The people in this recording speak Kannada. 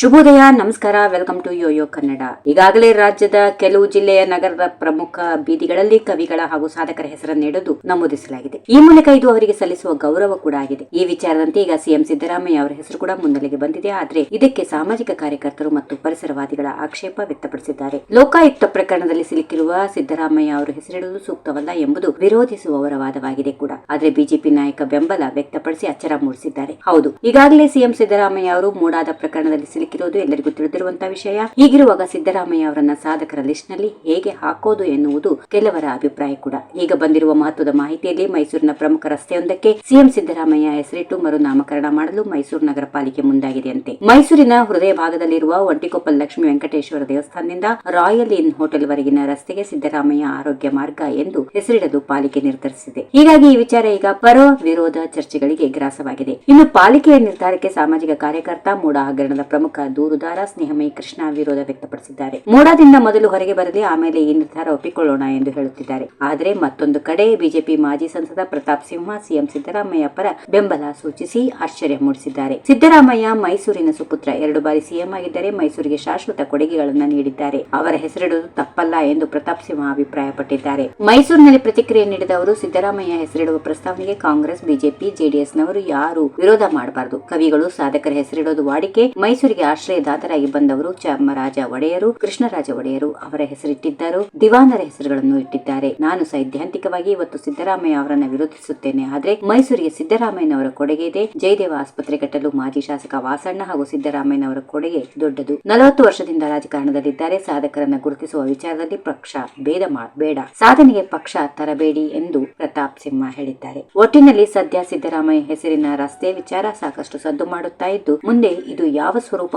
ಶುಭೋದಯ, ನಮಸ್ಕಾರ, ವೆಲ್ಕಮ್ ಟು ಯೋಯೋ ಕನ್ನಡ. ಈಗಾಗಲೇ ರಾಜ್ಯದ ಕೆಲವು ಜಿಲ್ಲೆಯ ನಗರದ ಪ್ರಮುಖ ಬೀದಿಗಳಲ್ಲಿ ಕವಿಗಳ ಹಾಗೂ ಸಾಧಕರ ಹೆಸರನ್ನು ನೀಡಲು ನಮೂದಿಸಲಾಗಿದೆ. ಈ ಮೂಲಕ ಇದು ಅವರಿಗೆ ಸಲ್ಲಿಸುವ ಗೌರವ ಕೂಡ ಆಗಿದೆ. ಈ ವಿಚಾರದಂತೆ ಈಗ ಸಿಎಂ ಸಿದ್ದರಾಮಯ್ಯ ಅವರ ಹೆಸರು ಕೂಡ ಮುನ್ನೆಲೆಗೆ ಬಂದಿದೆ. ಆದರೆ ಇದಕ್ಕೆ ಸಾಮಾಜಿಕ ಕಾರ್ಯಕರ್ತರು ಮತ್ತು ಪರಿಸರವಾದಿಗಳ ಆಕ್ಷೇಪ ವ್ಯಕ್ತಪಡಿಸಿದ್ದಾರೆ. ಲೋಕಾಯುಕ್ತ ಪ್ರಕರಣದಲ್ಲಿ ಸಿಲುಕಿರುವ ಸಿದ್ದರಾಮಯ್ಯ ಅವರು ಹೆಸರಿಡುವುದು ಸೂಕ್ತವಲ್ಲ ಎಂಬುದು ವಿರೋಧಿಸುವವರ ವಾದವಾಗಿದೆ ಕೂಡ. ಆದರೆ ಬಿಜೆಪಿ ನಾಯಕ ಬೆಂಬಲ ವ್ಯಕ್ತಪಡಿಸಿ ಅಚ್ಚರ ಮೂಡಿಸಿದ್ದಾರೆ. ಹೌದು, ಈಗಾಗಲೇ ಸಿಎಂ ಸಿದ್ದರಾಮಯ್ಯ ಅವರು ಮೂಡಾದ ಪ್ರಕರಣದಲ್ಲಿ ಸಿಲುಕಿರುವುದು ಎಲ್ಲರಿಗೂ ತಿಳಿದಿರುವಂತಹ ವಿಷಯ. ಹೀಗಿರುವಾಗ ಸಿದ್ದರಾಮಯ್ಯ ಅವರನ್ನ ಸಾಧಕರ ಲಿಸ್ಟ್ನಲ್ಲಿ ಹೇಗೆ ಹಾಕೋದು ಎನ್ನುವುದು ಕೆಲವರ ಅಭಿಪ್ರಾಯ ಕೂಡ. ಈಗ ಬಂದಿರುವ ಮಹತ್ವದ ಮಾಹಿತಿಯಲ್ಲಿ ಮೈಸೂರಿನ ಪ್ರಮುಖ ರಸ್ತೆಯೊಂದಕ್ಕೆ ಸಿಎಂ ಸಿದ್ದರಾಮಯ್ಯ ಹೆಸರಿಟ್ಟು ಮರು ನಾಮಕರಣ ಮಾಡಲು ಮೈಸೂರು ನಗರ ಪಾಲಿಕೆ ಮುಂದಾಗಿದೆಯಂತೆ. ಮೈಸೂರಿನ ಹೃದಯ ಭಾಗದಲ್ಲಿರುವ ಒಂಟಿಕೊಪ್ಪಲ್ ಲಕ್ಷ್ಮಿ ವೆಂಕಟೇಶ್ವರ ದೇವಸ್ಥಾನದಿಂದ ರಾಯಲ್ ಇನ್ ಹೋಟೆಲ್ ವರೆಗಿನ ರಸ್ತೆಗೆ ಸಿದ್ದರಾಮಯ್ಯ ಆರೋಗ್ಯ ಮಾರ್ಗ ಎಂದು ಹೆಸರಿಡಲು ಪಾಲಿಕೆ ನಿರ್ಧರಿಸಿದೆ. ಹೀಗಾಗಿ ಈ ವಿಚಾರ ಈಗ ಪರ ವಿರೋಧ ಚರ್ಚೆಗಳಿಗೆ ಗ್ರಾಸವಾಗಿದೆ. ಇನ್ನು ಪಾಲಿಕೆಯ ನಿರ್ಧಾರಕ್ಕೆ ಸಾಮಾಜಿಕ ಕಾರ್ಯಕರ್ತ ಮೂಡ ಹಗರಣದ ಪ್ರಮುಖ ದೂರುದಾರ ಸ್ನೇಹಮಯಿ ಕೃಷ್ಣ ವಿರೋಧ ವ್ಯಕ್ತಪಡಿಸಿದ್ದಾರೆ. ಮೋಡದಿಂದ ಮೊದಲು ಹೊರಗೆ ಬರಲಿ ಆಮೇಲೆ ಈ ನಿರ್ಧಾರ ಒಪ್ಪಿಕೊಳ್ಳೋಣ ಎಂದು ಹೇಳುತ್ತಿದ್ದಾರೆ. ಆದರೆ ಮತ್ತೊಂದು ಕಡೆ ಬಿಜೆಪಿ ಮಾಜಿ ಸಂಸದ ಪ್ರತಾಪ್ ಸಿಂಹ, ಸಿಎಂ ಸಿದ್ದರಾಮಯ್ಯ ಪರ ಬೆಂಬಲ ಸೂಚಿಸಿ ಆಶ್ಚರ್ಯ ಮೂಡಿಸಿದ್ದಾರೆ. ಸಿದ್ದರಾಮಯ್ಯ ಮೈಸೂರಿನ ಸುಪುತ್ರ. ಎರಡು ಬಾರಿ ಸಿಎಂ ಆಗಿದ್ದರೆ ಮೈಸೂರಿಗೆ ಶಾಶ್ವತ ಕೊಡುಗೆಗಳನ್ನು ನೀಡಿದ್ದಾರೆ. ಅವರ ಹೆಸರಿಡುವುದು ತಪ್ಪಲ್ಲ ಎಂದು ಪ್ರತಾಪ್ ಸಿಂಹ ಅಭಿಪ್ರಾಯಪಟ್ಟಿದ್ದಾರೆ. ಮೈಸೂರಿನಲ್ಲಿ ಪ್ರತಿಕ್ರಿಯೆ ನೀಡಿದ ಅವರು ಸಿದ್ದರಾಮಯ್ಯ ಹೆಸರಿಡುವ ಪ್ರಸ್ತಾವನೆಗೆ ಕಾಂಗ್ರೆಸ್, ಬಿಜೆಪಿ, ಜೆಡಿಎಸ್ನವರು ಯಾರು ವಿರೋಧ ಮಾಡಬಾರದು. ಕವಿಗಳು, ಸಾಧಕರ ಹೆಸರಿಡೋದು ವಾಡಿಕೆ. ಮೈಸೂರಿಗೆ ಆಶ್ರಯದಾತರಾಗಿ ಬಂದವರು ಚಾಮರಾಜ ಒಡೆಯರು, ಕೃಷ್ಣರಾಜ ಒಡೆಯರು ಅವರ ಹೆಸರಿಟ್ಟಿದ್ದರು. ದಿವಾನರ ಹೆಸರುಗಳನ್ನು ಇಟ್ಟಿದ್ದಾರೆ. ನಾನು ಸೈದ್ಧಾಂತಿಕವಾಗಿ ಇವತ್ತು ಸಿದ್ದರಾಮಯ್ಯ ಅವರನ್ನ ವಿರೋಧಿಸುತ್ತೇನೆ. ಆದರೆ ಮೈಸೂರಿಗೆ ಸಿದ್ದರಾಮಯ್ಯನವರ ಕೊಡುಗೆ ಇದೆ. ಜಯದೇವ ಆಸ್ಪತ್ರೆ ಕಟ್ಟಲು ಮಾಜಿ ಶಾಸಕ ವಾಸಣ್ಣ ಹಾಗೂ ಸಿದ್ದರಾಮಯ್ಯನವರ ಕೊಡುಗೆ ದೊಡ್ಡದು. ನಲವತ್ತು ವರ್ಷದಿಂದ ರಾಜಕಾರಣದಲ್ಲಿದ್ದಾರೆ. ಸಾಧಕರನ್ನ ಗುರುತಿಸುವ ವಿಚಾರದಲ್ಲಿ ಪಕ್ಷ ಭೇದ ಬೇಡ. ಸಾಧನೆಗೆ ಪಕ್ಷ ತರಬೇಡಿ ಎಂದು ಪ್ರತಾಪ್ ಸಿಂಹ ಹೇಳಿದ್ದಾರೆ. ಒಟ್ಟಿನಲ್ಲಿ ಸದ್ಯ ಸಿದ್ದರಾಮಯ್ಯ ಹೆಸರಿನ ರಸ್ತೆ ವಿಚಾರ ಸಾಕಷ್ಟು ಸದ್ದು ಮಾಡುತ್ತಾ ಇದ್ದು, ಮುಂದೆ ಇದು ಯಾವ ಸ್ವರೂಪ